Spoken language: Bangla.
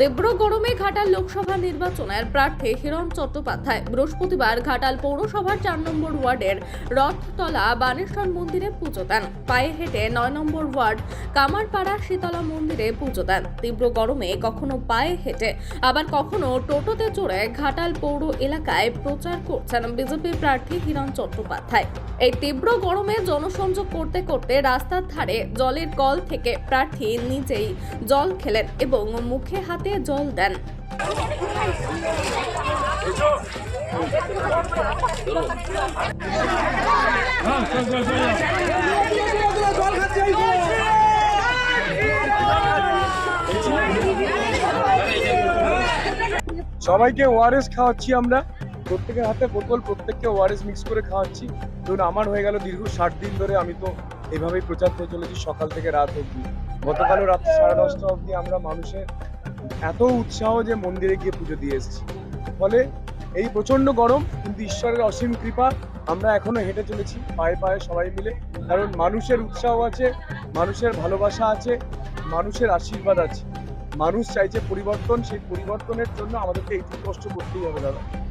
তীব্র গরমে ঘাটাল লোকসভা নির্বাচনের প্রার্থী হিরণ চট্টোপাধ্যায় বৃহস্পতিবার ঘাটাল পৌরসভার চার নম্বর ওয়ার্ডের রথতলা বানেশ্বর মন্দিরে পুজো দেন। পায়ে হেঁটে নয় নম্বর ওয়ার্ড কামারপাড়া শীতলা মন্দিরে পুজো দেন। তীব্র গরমে কখনো পায়ে হেঁটে, আবার কখনো টোটোতে চড়ে ঘাটাল পৌর এলাকায় প্রচার করছেন বিজেপি প্রার্থী হিরণ চট্টোপাধ্যায়। এই তীব্র গরমে জনসংযোগ করতে করতে রাস্তার ধারে জলের কল থেকে প্রার্থী নিজেই জল খেলেন এবং মুখে হাতে জল দেন। সবাইকে ওআরএস খাওয়াচ্ছি আমরা। প্রত্যেকের হাতে বোতল প্রত্যেককে ওআরএস মিক্স করে খাওয়াচ্ছি। ধরুন, আমার হয়ে গেল দীর্ঘ ষাট দিন ধরে আমি তো এভাবেই প্রচার করে চলেছি সকাল থেকে রাত অবধি। গতকালও রাত্রি সাড়ে দশটা অবধি আমরা মানুষের এত উৎসাহ যে মন্দিরে গিয়ে পুজো দিয়ে এসেছি। ফলে এই প্রচণ্ড গরম, কিন্তু ঈশ্বরের অসীম কৃপা, আমরা এখনও হেঁটে চলেছি, পায়ে পায়ে সবাই মিলে। কারণ মানুষের উৎসাহ আছে, মানুষের ভালোবাসা আছে, মানুষের আশীর্বাদ আছে। মানুষ চাইছে পরিবর্তন, সেই পরিবর্তনের জন্য আমাদেরকে একটু কষ্ট করতেই হবে, দাদা।